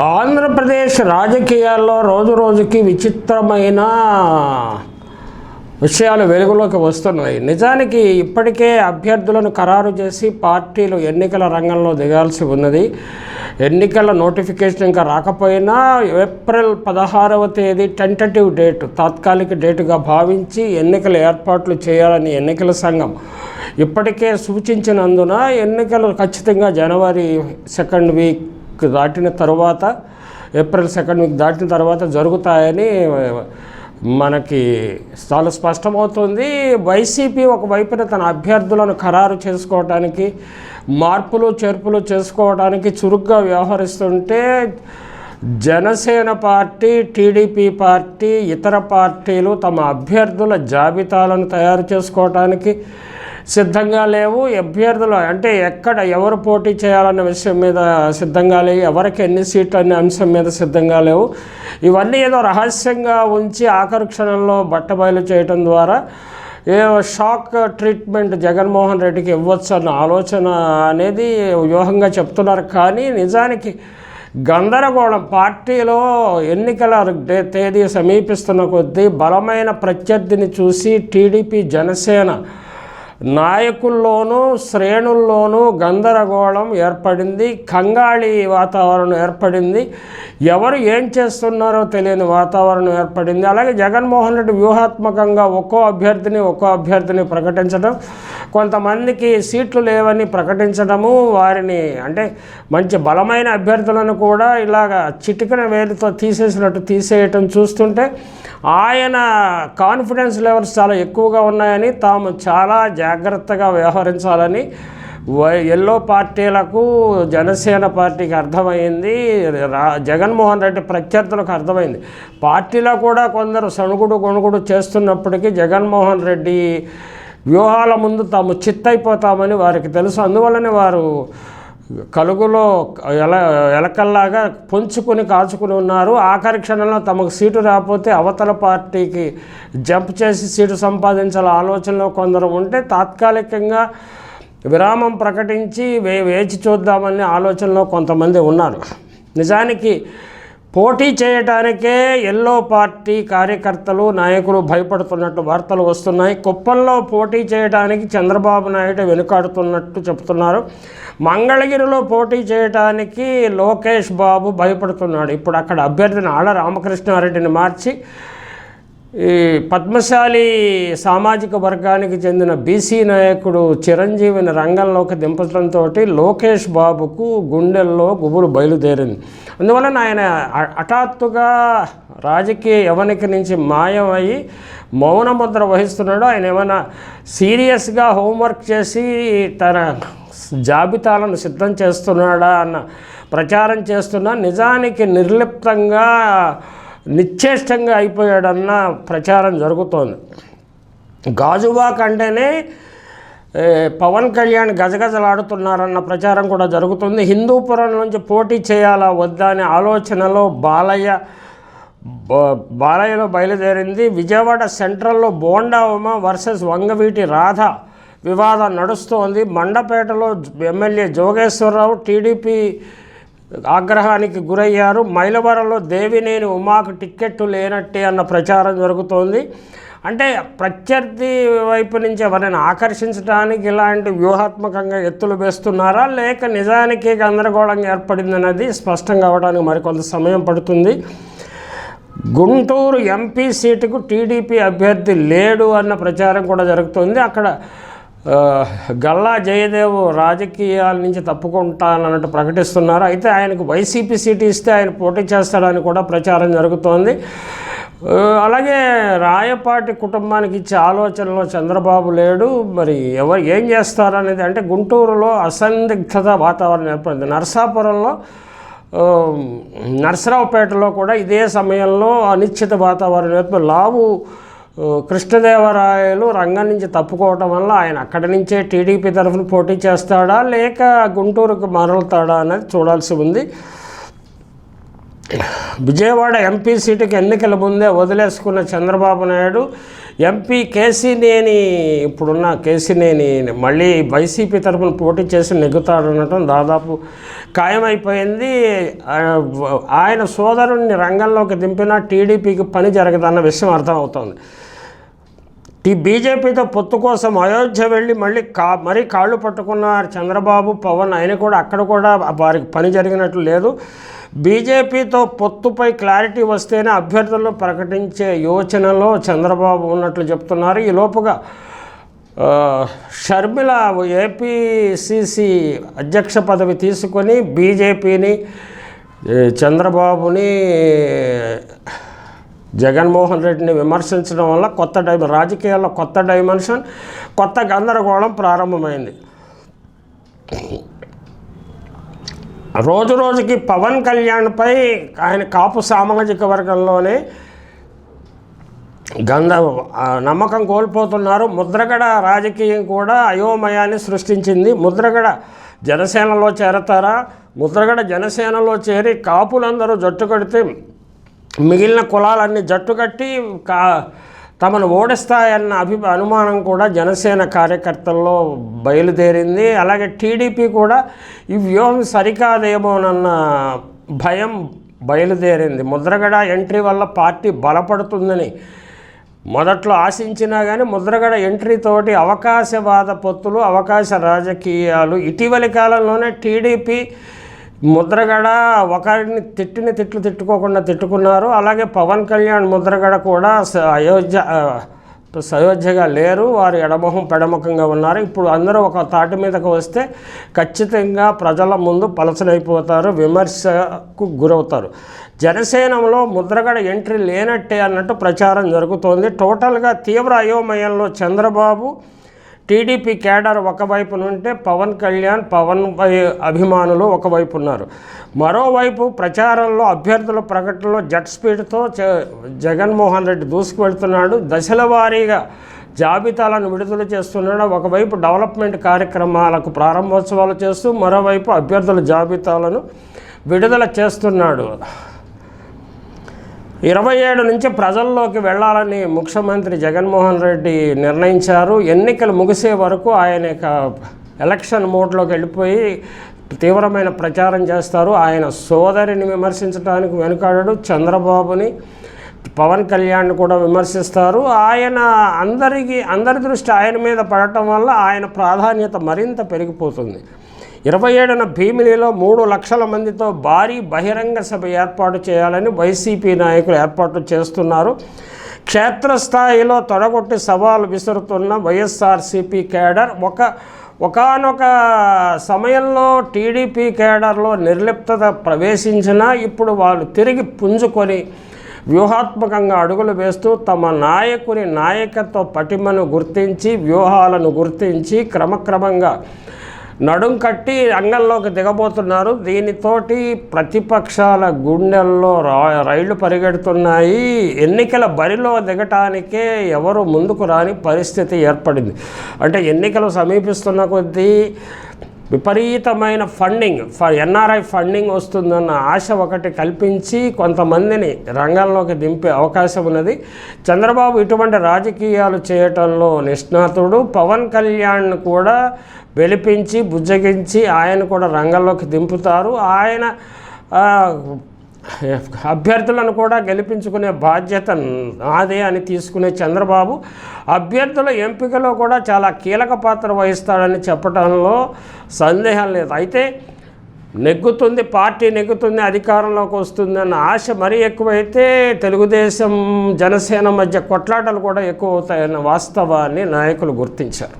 ఆంధ్రప్రదేశ్ రాజకీయాల్లో రోజు రోజుకి విచిత్రమైన విషయాలు వెలుగులోకి వస్తున్నాయి. నిజానికి ఇప్పటికే అభ్యర్థులను ఖరారు చేసి పార్టీలు ఎన్నికల రంగంలో దిగాల్సి ఉన్నది. ఎన్నికల నోటిఫికేషన్ ఇంకా రాకపోయినా ఏప్రిల్ పదహారవ తేదీ టెంటటివ్ డేట్ తాత్కాలిక డేటుగా భావించి ఎన్నికల ఏర్పాట్లు చేయాలని ఎన్నికల సంఘం ఇప్పటికే సూచించినందున ఎన్నికలు ఖచ్చితంగా జనవరి సెకండ్ వీక్ దాటిన తర్వాత ఏప్రిల్ సెకండ్ వీక్ దాటిన తర్వాత జరుగుతాయని మనకి చాలా స్పష్టమవుతుంది వైసీపీ ఒకవైపున తన అభ్యర్థులను ఖరారు చేసుకోవడానికి మార్పులు చేర్పులు చేసుకోవడానికి చురుగ్గా వ్యవహరిస్తుంటే జనసేన పార్టీ టీడీపీ పార్టీ ఇతర పార్టీలు తమ అభ్యర్థుల జాబితాలను తయారు చేసుకోవడానికి సిద్ధంగా లేవు. అభ్యర్థులు అంటే ఎక్కడ ఎవరు పోటీ చేయాలన్న విషయం మీద సిద్ధంగా లేవు. ఎవరికి ఎన్ని సీట్లు అనే అంశం మీద సిద్ధంగా లేవు. ఇవన్నీ ఏదో రహస్యంగా ఉంచి ఆఖరి క్షణంలో బట్టబయలు చేయటం ద్వారా ఏ షాక్ ట్రీట్మెంట్ జగన్మోహన్ రెడ్డికి ఇవ్వచ్చు అన్న ఆలోచన అనేది వ్యూహంగా చెప్తున్నారు. కానీ నిజానికి గందరగోళం పార్టీలో ఎన్నికల తేదీ సమీపిస్తున్న కొద్దీ బలమైన ప్రత్యర్థిని చూసి టీడీపీ జనసేన నాయకుల్లోనూ శ్రేణుల్లోనూ గందరగోళం ఏర్పడింది కంగాళి వాతావరణం ఏర్పడింది. ఎవరు ఏం చేస్తున్నారో తెలియని వాతావరణం ఏర్పడింది. అలాగే జగన్మోహన్ రెడ్డి వ్యూహాత్మకంగా ఒక్కో అభ్యర్థిని ఒక్కో అభ్యర్థిని ప్రకటించడం కొంతమందికి సీట్లు లేవని ప్రకటించడము వారిని అంటే మంచి బలమైన అభ్యర్థులను కూడా ఇలాగ చిటికన వేలుతో తీసేసినట్టు తీసేయటం చూస్తుంటే ఆయన కాన్ఫిడెన్స్ లెవెల్స్ చాలా ఎక్కువగా ఉన్నాయని తాము చాలా జాగ్రత్తగా వ్యవహరించాలని వై ఎల్లో పార్టీలకు జనసేన పార్టీకి అర్థమైంది. రా జగన్మోహన్ రెడ్డి ప్రత్యర్థులకు అర్థమైంది. పార్టీలో కూడా కొందరు సణుగుడు గొణుగుడు చేస్తున్నప్పటికీ జగన్మోహన్ రెడ్డి వ్యూహాల ముందు తాము చిత్తైపోతామని వారికి తెలుసు. అందువల్లనే వారు కలుగులో ఎల ఎలకల్లాగా పొంచుకొని కాచుకుని ఉన్నారు. ఆఖరి క్షణంలో తమకు సీటు రాకపోతే అవతల పార్టీకి జంప్ చేసి సీటు సంపాదించాల ఆలోచనలో కొందరు ఉంటే తాత్కాలికంగా విరామం ప్రకటించి వే వేచి చూద్దామనే ఆలోచనలో కొంతమంది ఉన్నారు. నిజానికి పోటీ చేయటానికే ఎల్లో పార్టీ కార్యకర్తలు నాయకులు భయపడుతున్నట్టు వార్తలు వస్తున్నాయి. కుప్పంలో పోటీ చేయడానికి చంద్రబాబు నాయుడు వెనుకాడుతున్నట్టు చెప్తున్నారు మంగళగిరిలో పోటీ చేయడానికి లోకేష్ బాబు భయపడుతున్నాడు. ఇప్పుడు అక్కడ అభ్యర్థిని ఆళ్ళ రామకృష్ణారెడ్డిని మార్చి ఈ పద్మశాలి సామాజిక వర్గానికి చెందిన బీసీ నాయకుడు చిరంజీవిని రంగంలోకి దింపడంతో లోకేష్ బాబుకు గుండెల్లో గుబురు బయలుదేరింది. అందువలన ఆయన హఠాత్తుగా రాజకీయ యవనికి నుంచి మాయమయ్యి మౌనముద్ర వహిస్తున్నాడు. ఆయన ఏమైనా సీరియస్గా హోంవర్క్ చేసి తన జాబితాలను సిద్ధం చేస్తున్నాడా అన్న ప్రచారం చేస్తున్నా. నిజానికి నిర్లిప్తంగా నిశ్చేష్టంగా అయిపోయాడన్న ప్రచారం జరుగుతోంది. గాజువాక్ అంటేనే పవన్ కళ్యాణ్ గజగజలాడుతున్నారన్న ప్రచారం కూడా జరుగుతుంది. హిందూపురం నుంచి పోటీ చేయాలా వద్దా అనే ఆలోచనలో బాలయ్య బాలయ్యలో బయలుదేరింది. విజయవాడ సెంట్రల్లో బోండా ఉమ వర్సెస్ వంగవీటి రాధ వివాదం నడుస్తోంది. మండపేటలో ఎమ్మెల్యే జోగేశ్వరరావు టీడీపీ ఆగ్రహానికి గురయ్యారు. మైలవరంలో దేవినేని ఉమాకు టిక్కెట్టు లేనట్టే అన్న ప్రచారం జరుగుతోంది. అంటే ప్రత్యర్థి వైపు నుంచి ఎవరైనా ఆకర్షించడానికి ఇలాంటి వ్యూహాత్మకంగా ఎత్తులు వేస్తున్నారా? లేక నిజానికి గందరగోళంగా ఏర్పడిందన్నది స్పష్టం కావడానికి మరికొంత సమయం పడుతుంది. గుంటూరు ఎంపీ సీటుకు టీడీపీ అభ్యర్థి లేడు అన్న ప్రచారం కూడా జరుగుతుంది. అక్కడ గల్లా జయదేవ్ రాజకీయాల నుంచి తప్పుకుంటానన్నట్టు ప్రకటిస్తున్నారు. అయితే ఆయనకు వైసీపీ సీటు ఇస్తే ఆయన పోటీ చేస్తాడని కూడా ప్రచారం జరుగుతోంది. అలాగే రాయపాటి కుటుంబానికి ఇచ్చే ఆలోచనలో చంద్రబాబు లేడు. మరి ఎవరు ఏం చేస్తారనేది అంటే గుంటూరులో అసందిగ్ధత వాతావరణం ఏర్పడింది. నర్సాపురంలో నర్సరావుపేటలో నరసరావుపేటలో కూడా ఇదే సమయంలో అనిశ్చిత వాతావరణం ఏర్పడి లావు కృష్ణదేవరాయలు రంగం నుంచి తప్పుకోవటం వల్ల ఆయన అక్కడి నుంచే టీడీపీ తరఫున పోటీ చేస్తాడా లేక గుంటూరుకు మరలుతాడా అనేది చూడాల్సి ఉంది. విజయవాడ ఎంపీ సీటుకి ఎన్నికల ముందే వదిలేసుకున్న చంద్రబాబు నాయుడు ఎంపీ కేసీనేని ఇప్పుడున్న కేసీనేని మళ్ళీ వైసీపీ తరఫున పోటీ చేసి నెగ్గుతాడనటం దాదాపు ఖాయమైపోయింది. ఆయన సోదరుణ్ణి రంగంలోకి దింపినా టీడీపీకి పని జరగదన్న విషయం అర్థమవుతోంది. ఈ బీజేపీతో పొత్తు కోసం అయోధ్య వెళ్ళి మళ్ళీ కా మరీ కాళ్ళు పట్టుకున్నారు చంద్రబాబు పవన్. ఆయన కూడా అక్కడ కూడా వారికి పని జరిగినట్లు లేదు. బీజేపీతో పొత్తుపై క్లారిటీ వస్తేనే అభ్యర్థులను ప్రకటించే యోచనలో చంద్రబాబు ఉన్నట్లు చెప్తున్నారు. ఈ లోపుగా షర్మిల ఏపీసీసీ అధ్యక్ష పదవి తీసుకొని బీజేపీని చంద్రబాబుని జగన్మోహన్ రెడ్డిని విమర్శించడం వల్ల కొత్త డై రాజకీయాల్లో కొత్త డైమెన్షన్ కొత్త గందరగోళం ప్రారంభమైంది. రోజు రోజుకి పవన్ కళ్యాణ్పై ఆయన కాపు సామాజిక వర్గంలోనే గంధ నమ్మకం కోల్పోతున్నారు. ముద్రగడ రాజకీయం కూడా అయోమయాన్ని సృష్టించింది. ముద్రగడ జనసేనలో చేరతారా? ముద్రగడ జనసేనలో చేరి కాపులందరూ జట్టు కడితే మిగిలిన కులాలన్నీ జట్టు కట్టి కా తమను ఓడిస్తాయన్న అభి అనుమానం కూడా జనసేన కార్యకర్తల్లో బయలుదేరింది. అలాగే టీడీపీ కూడా ఈ వ్యూహం సరికాదేమోనన్న భయం బయలుదేరింది. ముద్రగడ ఎంట్రీ వల్ల పార్టీ బలపడుతుందని మొదట్లో ఆశించినా కానీ ముద్రగడ ఎంట్రీ తోటి అవకాశవాద పొత్తులు అవకాశ రాజకీయాలు ఇటీవలి కాలంలోనే టీడీపీ ముద్రగడ ఒకరిని తిట్టిన తిట్లు తిట్టుకోకుండా తిట్టుకున్నారు. అలాగే పవన్ కళ్యాణ్ ముద్రగడ కూడా స- అయోధ్య సయోధ్యగా లేరు. వారు ఎడమొహం పెడముఖంగా ఉన్నారు. ఇప్పుడు అందరూ ఒక తాటి మీదకు వస్తే ఖచ్చితంగా ప్రజల ముందు పలసలైపోతారు విమర్శకు గురవుతారు. జనసేనలో ముద్రగడ ఎంట్రీ లేనట్టే అన్నట్టు ప్రచారం జరుగుతోంది. టోటల్గా తీవ్ర అయోమయంలో చంద్రబాబు టీడీపీ కేడర్ ఒకవైపు నుంటే పవన్ కళ్యాణ్ పవన్ అభిమానులు ఒకవైపు ఉన్నారు మరోవైపు ప్రచారంలో అభ్యర్థుల ప్రకటనలో జట్ స్పీడ్తో జగన్మోహన్ రెడ్డి దూసుకువెళ్తున్నాడు. దశల వారీగా జాబితాలను విడుదల చేస్తున్నాడు. ఒకవైపు డెవలప్మెంట్ కార్యక్రమాలకు ప్రారంభోత్సవాలు చేస్తూ మరోవైపు అభ్యర్థుల జాబితాలను విడుదల చేస్తున్నాడు. ఇరవై ఏడు నుంచి ప్రజల్లోకి వెళ్ళాలని ముఖ్యమంత్రి జగన్మోహన్ రెడ్డి నిర్ణయించారు. ఎన్నికలు ముగిసే వరకు ఆయన ఎలక్షన్ మోడ్లోకి వెళ్ళిపోయి తీవ్రమైన ప్రచారం చేస్తారు. ఆయన సోదరిని విమర్శించడానికి వెనుకాడడు చంద్రబాబుని. పవన్ కళ్యాణ్ కూడా విమర్శిస్తారు. ఆయన అందరికీ అందరి దృష్టి ఆయన మీద పడటం వల్ల ఆయన ప్రాధాన్యత మరింత పెరిగిపోతుంది. ఇరవై ఏడున భీమిలిలో మూడు లక్షల మందితో భారీ బహిరంగ సభ ఏర్పాటు చేయాలని వైసీపీ నాయకులు ఏర్పాటు చేస్తున్నారు. క్షేత్రస్థాయిలో తొడగొట్టి సవాలు విసురుతున్న వైఎస్ఆర్సీపీ కేడర్ ఒక ఒకానొక సమయంలో టీడీపీ కేడర్లో నిర్లిప్తత ప్రవేశించినా ఇప్పుడు వాళ్ళు తిరిగి పుంజుకొని వ్యూహాత్మకంగా అడుగులు వేస్తూ తమ నాయకుని నాయకత్వ పటిమను గుర్తించి వ్యూహాలను గుర్తించి క్రమక్రమంగా నడుం కట్టి రంగంలోకి దిగబోతున్నారు. దీనితోటి ప్రతిపక్షాల గుండెల్లో రా రైళ్ళు పరిగెడుతున్నాయి. ఎన్నికల బరిలో దిగటానికే ఎవరు ముందుకు రాని పరిస్థితి ఏర్పడింది. అంటే ఎన్నికలు సమీపిస్తున్న కొద్దీ విపరీతమైన ఫండింగ్ ఫర్ ఎన్ఆర్ఐ ఫండింగ్ వస్తుందన్న ఆశ ఒకటి కల్పించి కొంతమందిని రంగంలోకి దింపే అవకాశం ఉన్నది. చంద్రబాబు ఇటువంటి రాజకీయాలు చేయటంలో నిష్ణాతుడు. పవన్ కళ్యాణ్ కూడా వెలిపించి బుజ్జగించి ఆయన కూడా రంగంలోకి దింపుతారు. ఆయన అభ్యర్థులను కూడా గెలిపించుకునే బాధ్యత నాదే అని తీసుకునే చంద్రబాబు అభ్యర్థుల ఎంపికలో కూడా చాలా కీలక పాత్ర వహిస్తాడని చెప్పడంలో సందేహం లేదు. అయితే నెగ్గుతుంది పార్టీ నెగ్గుతుంది అధికారంలోకి వస్తుంది అన్న ఆశ మరీ ఎక్కువైతే తెలుగుదేశం జనసేన మధ్య కొట్లాటలు కూడా ఎక్కువ అవుతాయన్న వాస్తవాన్ని నాయకులు గుర్తించారు.